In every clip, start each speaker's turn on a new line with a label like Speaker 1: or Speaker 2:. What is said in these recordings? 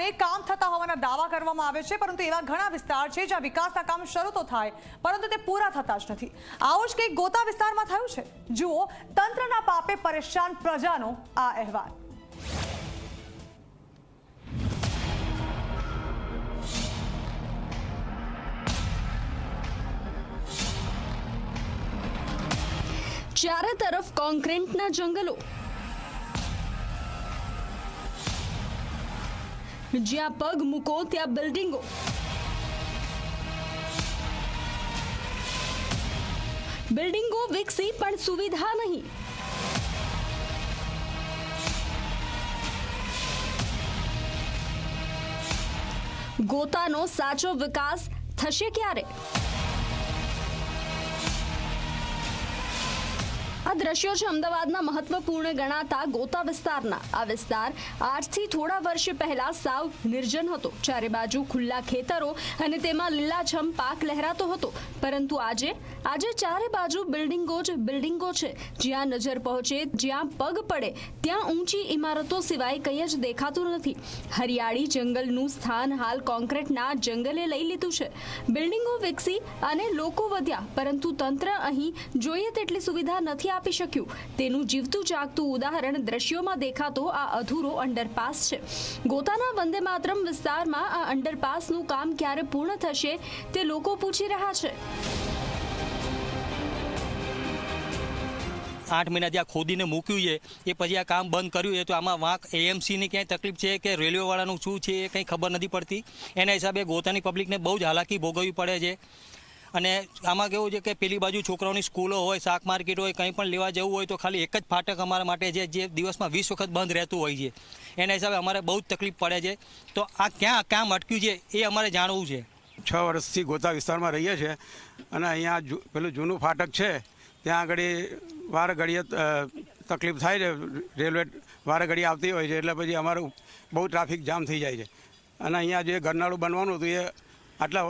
Speaker 1: અને કામ થતા હોવાના દાવા કરવામાં આવે છે, પરંતુ એવા ઘણા વિસ્તાર છે જ્યાં વિકાસના કામ શરૂ તો થાય, પરંતુ તે પૂરા થતા જ નથી. આવું જ કંઈક ગોતા વિસ્તારમાં થયું છે. જુઓ, તંત્રના પાપે પરેશાન પ્રજાનો આ અહેવાલ.
Speaker 2: ચારે તરફ કોન્ક્રીટના જંગલો જ્યાં પગ મૂકો ત્યાં બિલ્ડિંગો. બિલ્ડિંગો વિકસી પણ સુવિધા નહીં. ગોતાનો સાચો વિકાસ થશે ક્યારે? આ દ્રશ્યો છે અમદાવાદના મહત્વપૂર્ણ ગણાતા ગોતા વિસ્તારના. આ વિસ્તાર આજથી થોડા વર્ષ પહેલા સાવ નિર્જન હતો. ચારે બાજુ ખુલ્લા ખેતરો અને તેમાં લીલાછમ પાક લહેરાતો હતો. પરંતુ આજે આજે ચારે બાજુ બિલ્ડિંગો જ બિલ્ડિંગો છે. જ્યાં નજર પહોંચે, જ્યાં પગ પડે, ત્યાં ઊંચી ઇમારતો સિવાય કંઈ જ દેખાતું નથી. હરિયાળી જંગલનું સ્થાન હાલ કોન્ક્રીટના જંગલે લઈ લીધું છે. બિલ્ડિંગો વિકસી અને લોકો વધ્યા, પરંતુ તંત્ર અહીં જોઈએ તેટલી સુવિધા નથી આપી શક્યું. તેનું જીવતું જાગતું ઉદાહરણ દ્રશ્યોમાં દેખાતો આ અધૂરો અંડરપાસ છે. ગોતાના વંદે માતરમ વિસ્તારમાં આ અંડરપાસનું કામ ક્યારે પૂર્ણ થશે તે લોકો પૂછી રહ્યા છે.
Speaker 3: આઠ મહિના જ્યાં ખોદીને મૂક્યું છે. એ પછી આ કામ બંધ કર્યું છે. તો આમાં વાંક એએમસીની ક્યાંય તકલીફ છે કે રેલવેવાળાનું શું છે એ કંઈ ખબર નથી પડતી? એના હિસાબે ગોતાની પબ્લિકને બહુ જ હાલાકી ભોગવવી પડે છે. અને આમાં કેવું છે કે પેલી બાજુ છોકરાઓની સ્કૂલો હોય, શાક માર્કેટ હોય, કંઈ પણ લેવા જવું હોય તો ખાલી એક જ ફાટક અમારા માટે છે જે દિવસમાં વીસ વખત બંધ રહેતું હોય છે. એના હિસાબે અમારે બહુ જ તકલીફ પડે છે. તો આ ક્યાં કામ અટક્યું છે એ અમારે જાણવું છે.
Speaker 4: છ વર્ષથી ગોતા વિસ્તારમાં રહીએ છીએ અને અહીંયા પેલું જૂનું ફાટક છે, ત્યાં આગળ વાર ઘડીએ તકલીફ થાય છે, રેલવે વાર ઘડી આવતી હોય છે, એટલે પછી અમારું બહુ ટ્રાફિક જામ થઈ જાય છે. અને અહીંયા જે ઘરનાળું બનવાનું હતું એ આટલા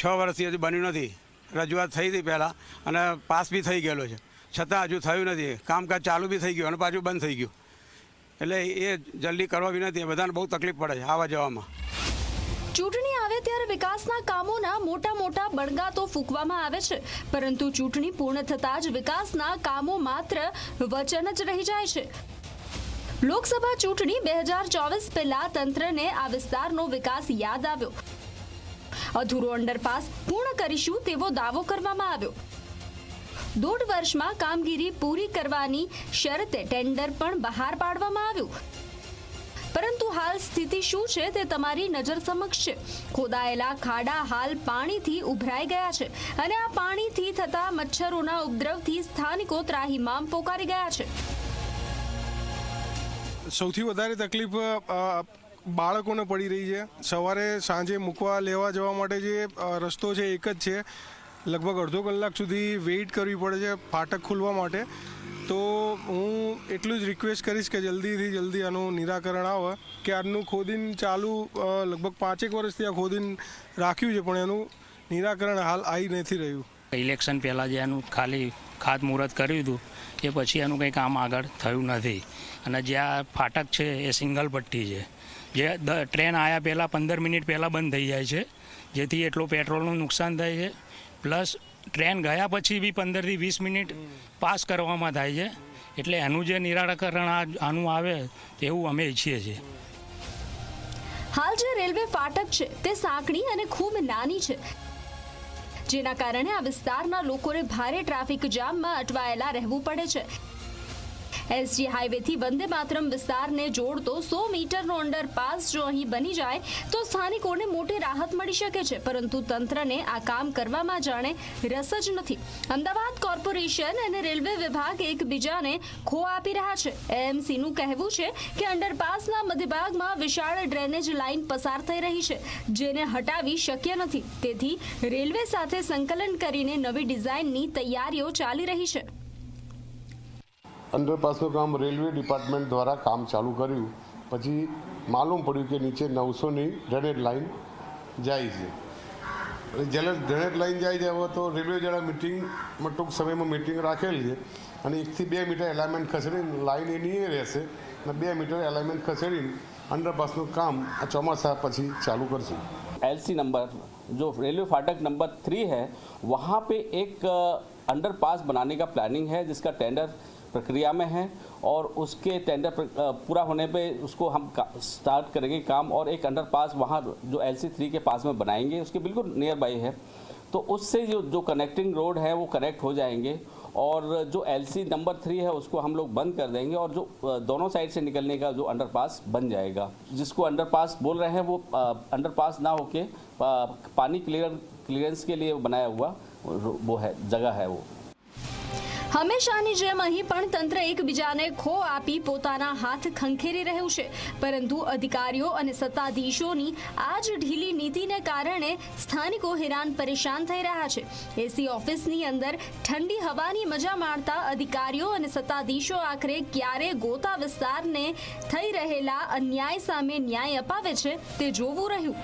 Speaker 4: છ વર્ષથી હજુ બન્યું નથી. રજૂઆત થઈ હતી પહેલાં અને પાસ બી થઈ ગયેલો છે. છતાં હજુ થયું નથી. કામકાજ ચાલુ બી થઈ ગયું અને પાછું બંધ થઈ ગયું. એટલે એ જલ્દી કરવા વિનંતી બધાને બહુ તકલીફ પડે છે આવવા જવામાં.
Speaker 2: ચૂંટણી આવે ત્યારે વિકાસના કામોના મોટા મોટા બળગાતો ફૂંકવામાં આવે છે. પરંતુ ચૂંટણી પૂર્ણ થતાં જ વિકાસના કામો માત્ર વચન જ રહી જાય છે. લોકસભા ચૂંટણી બે હજાર ચોવીસ પહેલા તંત્રને આ વિસ્તારનો વિકાસ યાદ આવ્યો. અધૂરો અંડરપાસ પૂર્ણ કરીશું તેવો દાવો કરવામાં આવ્યો. દોઢ વર્ષમાં કામગીરી પૂરી કરવાની શરતે ટેન્ડર પણ બહાર પાડવામાં આવ્યું. પરંતુ હાલ સ્થિતિ શું છે તે તમારી નજર સમક્ષ છે. ખોદાયેલા ખાડા હાલ પાણીથી ઉભરાઈ ગયા છે અને આ પાણીથી થતા મચ્છરોના ઉપદ્રવથી સ્થાનિકો ત્રાહીમામ પોકારી ગયા છે.
Speaker 5: સૌથી વધારે તકલીફ બાળકોને પડી રહી છે. સવારે સાંજે મૂકવા લેવા જવા માટે જે રસ્તો છે એક જ છે. લગભગ અડધો કલાક સુધી વેઇટ કરવી પડે છે ફાટક ખુલવા માટે. તો હું એટલું જ રિક્વેસ્ટ કરીશ કે જલ્દીથી જલ્દી આનું નિરાકરણ આવે. કે આજનું ખોદીન ચાલુ લગભગ પાંચેક વર્ષથી આ ખોદીન રાખ્યું છે, પણ એનું નિરાકરણ હાલ આવી નથી રહ્યું.
Speaker 6: ઇલેક્શન પહેલાં જે એનું ખાલી ખાતમુહૂર્ત કર્યું હતું, એ પછી એનું કંઈ કામ આગળ થયું નથી. અને જે આ ફાટક છે, એ સિંગલ પટ્ટી છે. જે ટ્રેન આવ્યા પહેલાં પંદર મિનિટ પહેલાં બંધ થઈ જાય છે. જેથી એટલું પેટ્રોલનું નુકસાન થાય છે. પ્લસ ટ્રેન ગયા પછી બી પંદરથી વીસ મિનિટ પાસ કરવામાં થાય છે. એટલે એનું જે નિરાકરણ આનું આવે તેવું અમે ઈચ્છીએ છીએ.
Speaker 2: હાલ જે રેલવે ફાટક છે તે સાંકડી અને ખૂબ નાની છે. જેના કારણે આ વિસ્તારના લોકોને ભારે ટ્રાફિક જામમાં અટવાયેલા રહેવું પડે છે. એસજી હાઈવેથી વંદે માતરમ વિસ્તારને જોડતો સો મીટરનો અંડરપાસ જો અહીં બની જાય, તો સ્થાનિકોને મોટી રાહત મળી શકે છે. પરંતુ તંત્રને આ કામ કરવામાં જાણે રસ જ નથી. અમદાવાદ કોર્પોરેશન અને રેલવે વિભાગ એકબીજાને ખો આપી રહ્યા છે. એએમસીનું કહેવું છે કે અંડરપાસના મધ્યભાગમાં વિશાળ ડ્રેનેજ લાઇન પસાર થઈ રહી છે, જેને હટાવી શક્ય નથી. તેથી રેલવે સાથે સંકલન કરીને નવી ડિઝાઇનની તૈયારીઓ ચાલી રહી છે.
Speaker 7: અંડરપાસનું કામ રેલવે ડિપાર્ટમેન્ટ દ્વારા કામ ચાલુ કર્યું પછી માલુમ પડ્યું કે નીચે નવસોની ડ્રેનેજ લાઇન જાય છે અને જ્યારે ડ્રેનેજ લાઇન જાય છે હવે તો રેલવેવાળા મિટિંગમાં ટૂંક સમયમાં મિટિંગ રાખેલી છે અને એકથી બે મીટર એલાઇનમેન્ટ ખસેડીને લાઇન એની એ રહેશે અને બે મીટર એલાઇનમેન્ટ ખસેડીને અંડરપાસનું કામ આ ચોમાસા પછી ચાલુ કરશું
Speaker 8: एलसी नंबर जो रेलवे फाटक नंबर थ्री है वहाँ पे एक अंडरपास बनाने का प्लानिंग है जिसका टेंडर प्रक्रिया में है और उसके टेंडर पूरा होने पे उसको हम स्टार्ट करेंगे काम और एक अंडरपास वहाँ जो एलसी थ्री के पास में बनाएँगे, उसके बिल्कुल नियर बाई है। तो उससे जो जो कनेक्टिंग रोड है, वो कनेक्ट हो जाएँगे और जो एलसी नंबर थ्री है, उसको हम लोग बंद कर देंगे और जो दोनों साइड से निकलने का जो अंडरपास बन जाएगा। जिसको अंडरपास बोल रहे हैं, वो अंडरपास ना होके पानी क्लियर क्लियरेंस के लिए बनाया हुआ वो है, जगह है वो।
Speaker 2: હંમેશાની જેમ અહીં પણ તંત્ર એકબીજાને ખો આપી પોતાના હાથ ખંખેરી રહ્યું છે. પરંતુ અધિકારીઓ અને સત્તાધીશોની આ જ ઢીલી નીતિને કારણે સ્થાનિકો હેરાન પરેશાન થઈ રહ્યા છે. એસી ઓફિસની અંદર ઠંડી હવાની મજા માણતા અધિકારીઓ અને સત્તાધીશો આખરે ક્યારે ગોતા વિસ્તારને થઈ રહેલા અન્યાય સામે ન્યાય અપાવે છે તે જોવું રહ્યું.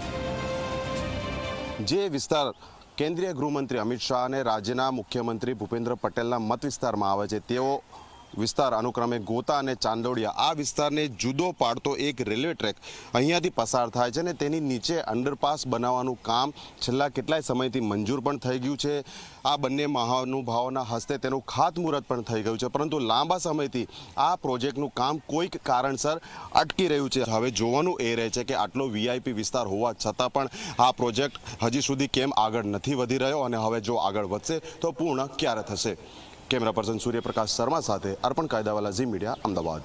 Speaker 9: જે વિસ્તાર કેન્દ્રીય ગૃહમંત્રી અમિત શાહ અને રાજ્યના મુખ્યમંત્રી ભૂપેન્દ્ર પટેલના મત વિસ્તારમાં આવે છે. તેઓ વિસ્તાર અનુક્રમે ગોતા અને ચાંદોડિયા આ વિસ્તારને જુદો પાડતો એક રેલવે ટ્રેક અહીંયાથી પસાર થાય છે અને તેની નીચે અંડરપાસ બનાવવાનું કામ છેલ્લા કેટલાય સમયથી મંજૂર પણ થઈ ગયું છે. આ બંને મહાનુભાવોના હસ્તે તેનું ખાતમુહૂર્ત પણ થઈ ગયું છે. પરંતુ લાંબા સમયથી આ પ્રોજેક્ટનું કામ કોઈક કારણસર અટકી રહ્યું છે. હવે જોવાનું એ રહે છે કે આટલો વીઆઈપી વિસ્તાર હોવા છતાં પણ આ પ્રોજેક્ટ હજી સુધી કેમ આગળ નથી વધી રહ્યો અને હવે જો આગળ વધશે તો પૂર્ણ ક્યારે થશે? કેમેરા પર્સન સૂર્યપ્રકાશ શર્મા સાથે અર્પણ કાયદાવાલા ઝી મીડિયા અમદાવાદ.